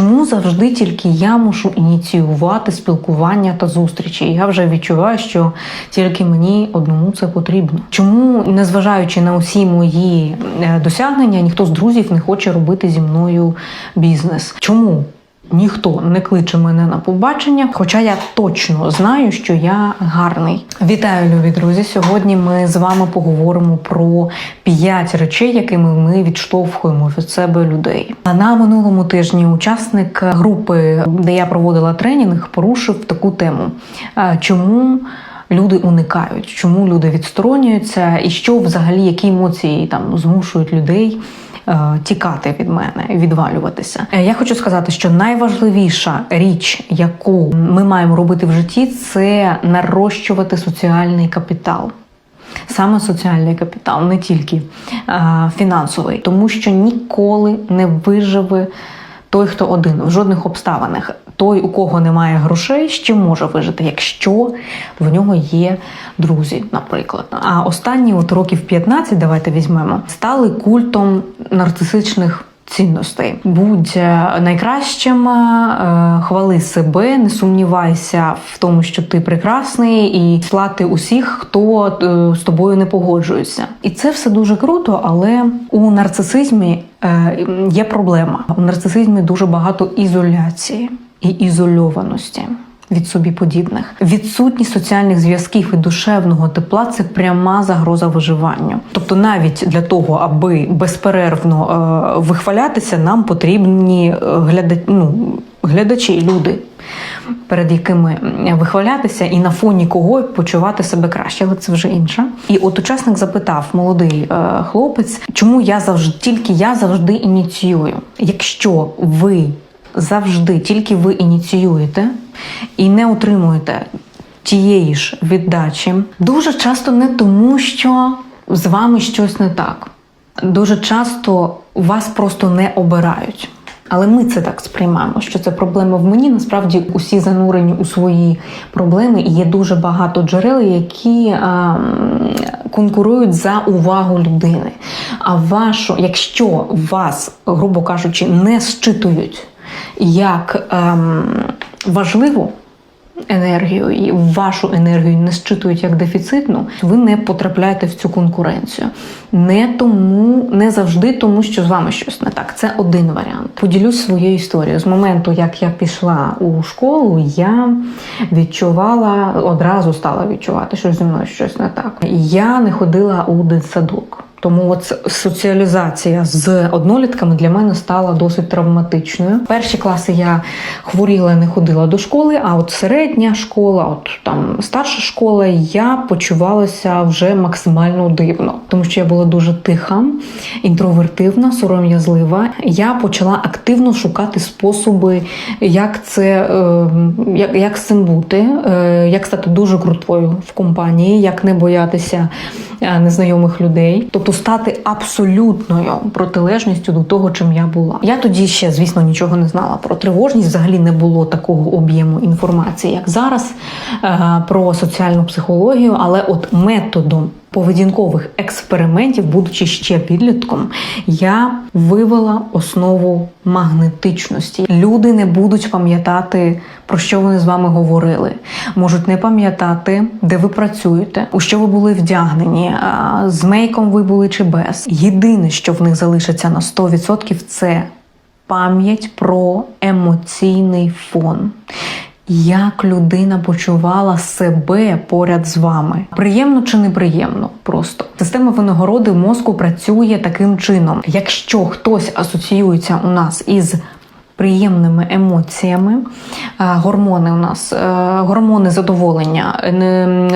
Чому завжди тільки я мушу ініціювати спілкування та зустрічі? Я вже відчуваю, що тільки мені одному це потрібно. Чому, незважаючи на усі мої е, досягнення, ніхто з друзів не хоче робити зі мною бізнес? Чому? Ніхто не кличе мене на побачення, хоча я точно знаю, що я гарний. Вітаю, любі друзі! Сьогодні ми з вами поговоримо про п'ять речей, якими ми відштовхуємо від себе людей. А на минулому тижні учасник групи, де я проводила тренінг, порушив таку тему: чому люди уникають, чому люди відсторонюються, і що взагалі які емоції там змушують людей е, тікати від мене, відвалюватися. Е, Я хочу сказати, що найважливіша річ, яку ми маємо робити в житті, це нарощувати соціальний капітал. Саме соціальний капітал, не тільки е, фінансовий, тому що ніколи не виживе той, хто один в жодних обставинах. Той, у кого немає грошей, ще може вижити, якщо в нього є друзі, наприклад. А останні от років 15, давайте візьмемо, стали культом нарцисичних. Цінностей будь е, найкращим, е, хвали себе, не сумнівайся в тому, що ти прекрасний, і слати усіх, хто е, з тобою не погоджується. І це все дуже круто, але у нарцисизмі є проблема. У нарцисизмі дуже багато ізоляції і ізольованості. Від собі подібних відсутність соціальних зв'язків і душевного тепла це пряма загроза виживанню. Тобто, навіть для того, аби безперервно е, вихвалятися, нам потрібні е, гляда... ну, глядачі, люди, перед якими вихвалятися, і на фоні кого почувати себе краще, але це вже інше. І от учасник запитав молодий е, хлопець, чому я завжди тільки я завжди ініціюю. Якщо ви завжди тільки ви ініціюєте і не отримуєте тієї ж віддачі, дуже часто не тому, що з вами щось не так. Дуже часто вас просто не обирають. Але ми це так сприймаємо, що це проблема в мені. Насправді усі занурені у свої проблеми, і є дуже багато джерел, які а, конкурують за увагу людини. А вашу, якщо вас, грубо кажучи, не щитують як ем, важливу енергію і вашу енергію не щитують як дефіцитну, ви не потрапляєте в цю конкуренцію. Не тому, не завжди тому, що з вами щось не так. Це один варіант. Поділюсь своєю історією. З моменту, як я пішла у школу, я відчувала одразу стала відчувати, що зі мною щось не так. Я не ходила у дитсадок. Тому от соціалізація з однолітками для мене стала досить травматичною. Перші класи я хворіла, не ходила до школи, а от середня школа, от там старша школа, я почувалася вже максимально дивно, тому що я була дуже тиха, інтровертивна, сором'язлива. Я почала активно шукати способи, як це е, як, як з цим бути, е, як стати дуже крутою в компанії, як не боятися е, незнайомих людей, тобто стати абсолютною протилежністю до того, чим я була. Я тоді ще, звісно, нічого не знала про тривожність. Взагалі не було такого об'єму інформації, як зараз, е, про соціальну психологію, але от методом. Поведінкових експериментів, будучи ще підлітком, я вивела основу магнетичності. Люди не будуть пам'ятати, про що вони з вами говорили, можуть не пам'ятати, де ви працюєте, у що ви були вдягнені, з мейком ви були чи без. Єдине, що в них залишиться на 100% – це пам'ять про емоційний фон. Як людина почувала себе поряд з вами? Приємно чи неприємно? Просто система винагороди мозку працює таким чином. Якщо хтось асоціюється у нас із приємними емоціями, гормони у нас, е, гормони задоволення,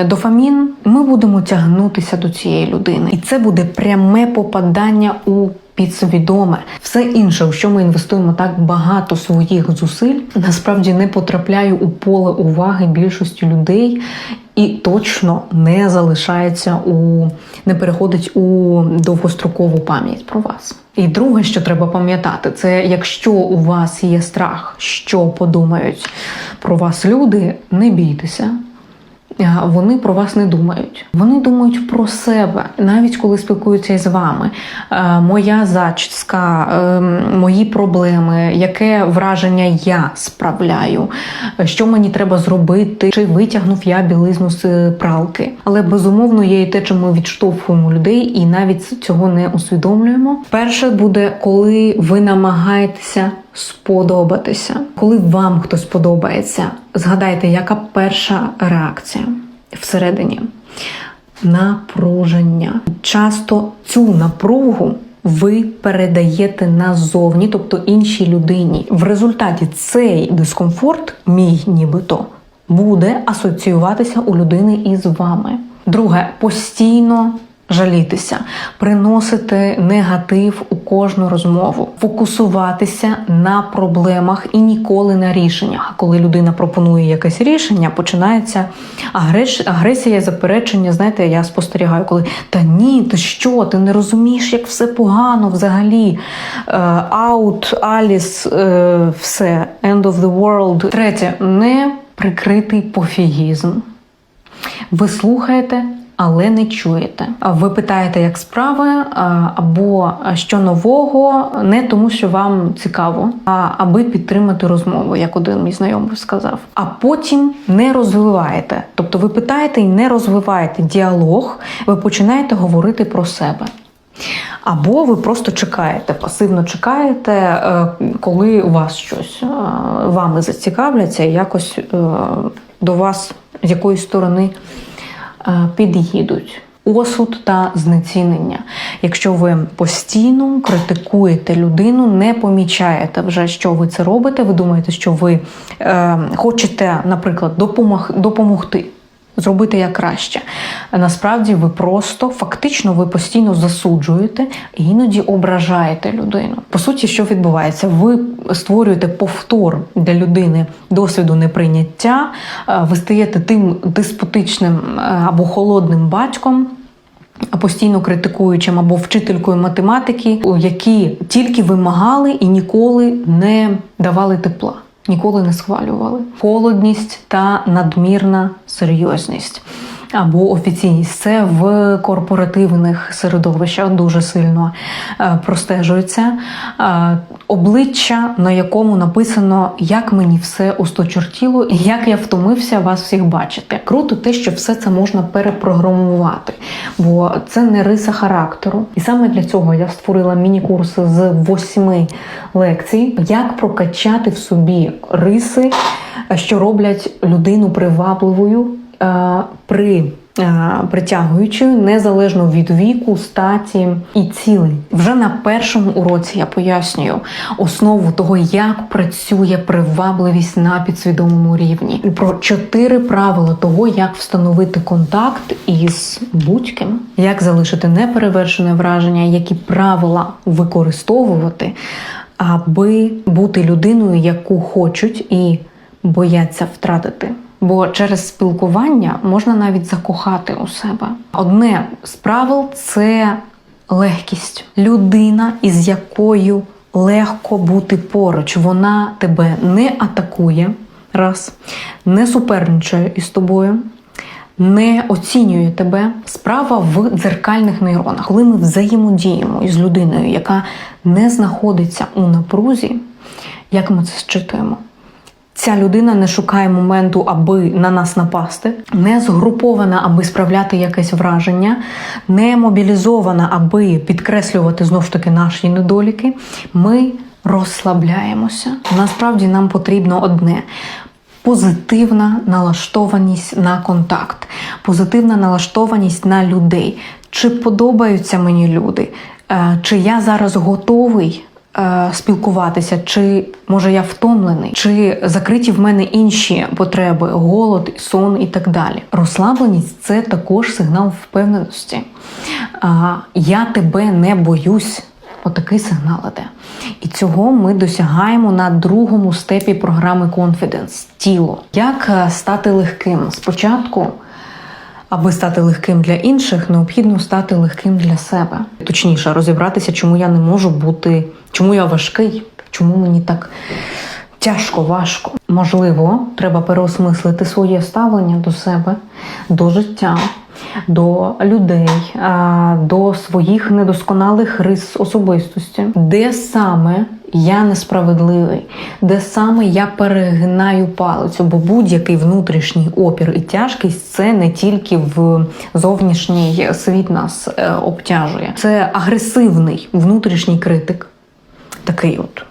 дофамін, ми будемо тягнутися до цієї людини, і це буде пряме попадання у підсвідоме. Все інше, у що ми інвестуємо так багато своїх зусиль, насправді не потрапляє у поле уваги більшості людей. І точно не залишається у не переходить у довгострокову пам'ять про вас. І друге, що треба пам'ятати, це якщо у вас є страх, що подумають про вас люди, не бійтеся. Вони про вас не думають. Вони думають про себе, навіть коли спілкуються із вами. Е, Моя зачіска, е, мої проблеми, яке враження я справляю, е, що мені треба зробити, чи витягнув я білизну з пралки. Але безумовно є і те, чому ми відштовхуємо людей, і навіть цього не усвідомлюємо. Перше буде, коли ви намагаєтеся сподобатися. Коли вам хтось подобається, згадайте, яка перша реакція всередині напруження. Часто цю напругу ви передаєте назовні, тобто іншій людині. В результаті цей дискомфорт, мій нібито, буде асоціюватися у людини із вами. Друге, постійно жалітися, приносити негатив у кожну розмову, фокусуватися на проблемах і ніколи на рішеннях. Коли людина пропонує якесь рішення, починається агресія, заперечення. Знаєте, я спостерігаю, коли та ні, ти що, ти не розумієш, як все погано взагалі. Аут, Аліс, е, все, end of the world. Третє, не прикритий пофігізм. Ви слухаєте, але не чуєте. Ви питаєте, як справи, або що нового, не тому, що вам цікаво, а аби підтримати розмову, як один мій знайомий сказав. А потім не розвиваєте. Тобто ви питаєте і не розвиваєте діалог, ви починаєте говорити про себе. Або ви просто чекаєте, пасивно чекаєте, е, коли у вас щось е, вами зацікавляться і якось е, до вас з якоїсь сторони під'їдуть. Осуд та знецінення. Якщо ви постійно критикуєте людину, не помічаєте вже, що ви це робите, ви думаєте, що ви е, хочете, наприклад, допомог, допомогти. Зробити як краще. Насправді ви просто фактично ви постійно засуджуєте і іноді ображаєте людину. По суті, що відбувається? Ви створюєте повтор для людини досвіду неприйняття, е, ви стаєте тим деспотичним е, або холодним батьком. Постійно критикуючим або вчителькою математики, які тільки вимагали і ніколи не давали тепла ніколи не схвалювали. Холодність та надмірна серйозність. Або офіційність це в корпоративних середовищах дуже сильно е, простежується Е, обличчя, на якому написано, як мені все осточортіло і як я втомився вас всіх бачити. Круто те, що все це можна перепрограмувати, бо це не риса характеру. І саме для цього я створила міні-курси з восьми лекцій, як прокачати в собі риси, що роблять людину привабливою при е, притягуючою незалежно від віку, статі і цілей. Вже на першому уроці я пояснюю основу того, як працює привабливість на підсвідомому рівні, про чотири правила того, як встановити контакт із будь-ким, як залишити неперевершене враження, які правила використовувати, аби бути людиною, яку хочуть і бояться втратити. Бо через спілкування можна навіть закохати у себе. Одне з правил це легкість. Людина, із якою легко бути поруч. Вона тебе не атакує, раз, не суперничає із тобою. Не оцінює тебе справа в дзеркальних нейронах. Коли ми взаємодіємо із людиною, яка не знаходиться у напрузі, як ми це зчитуємо? Ця людина не шукає моменту, аби на нас напасти, не згрупована, аби справляти якесь враження, не мобілізована, аби підкреслювати знов ж таки наші недоліки. Ми розслабляємося. Насправді нам потрібно одне. Позитивна налаштованість на контакт, позитивна налаштованість на людей. Чи подобаються мені люди? Е, Чи я зараз готовий спілкуватися, чи може я втомлений, чи закриті в мене інші потреби, голод, сон і так далі. Розслабленість це також сигнал впевненості. Я тебе не боюсь. Отакий сигнал іде. І цього ми досягаємо на другому степі програми Confidence – тіло. Як е, стати легким? Спочатку Аби стати легким для інших, необхідно стати легким для себе. Точніше, розібратися, чому я не можу бути, чому я важкий, чому мені так тяжко, важко. Можливо, треба переосмислити своє ставлення до себе, до життя, до людей, до своїх недосконалих рис особистості, де саме я несправедливий, де саме я перегинаю палицю, бо будь-який внутрішній опір і тяжкість це не тільки в зовнішній світ нас е, обтяжує, це агресивний внутрішній критик, такий от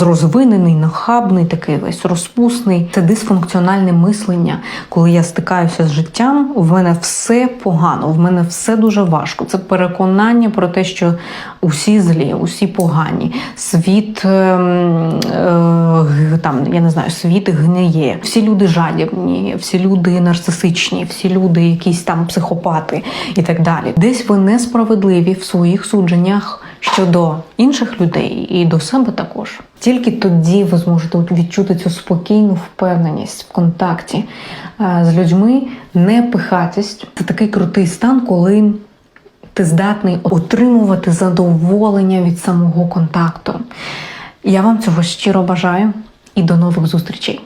розвинений, нахабний, такий весь розпусний. Це дисфункціональне мислення. Коли я стикаюся з життям, в мене все погано, в мене все дуже важко. Це переконання про те, що усі злі, усі погані. Світ ем, е, там, я не знаю, світ гниє. Всі люди жадібні, всі люди нарцисичні, всі люди якісь там психопати і так далі. Десь ви несправедливі в своїх судженнях щодо інших людей і до себе також. Тільки тоді ви зможете відчути цю спокійну впевненість в контакті е, з людьми, непихатість. Це такий крутий стан, коли ти здатний отримувати задоволення від самого контакту. Я вам цього щиро бажаю і до нових зустрічей.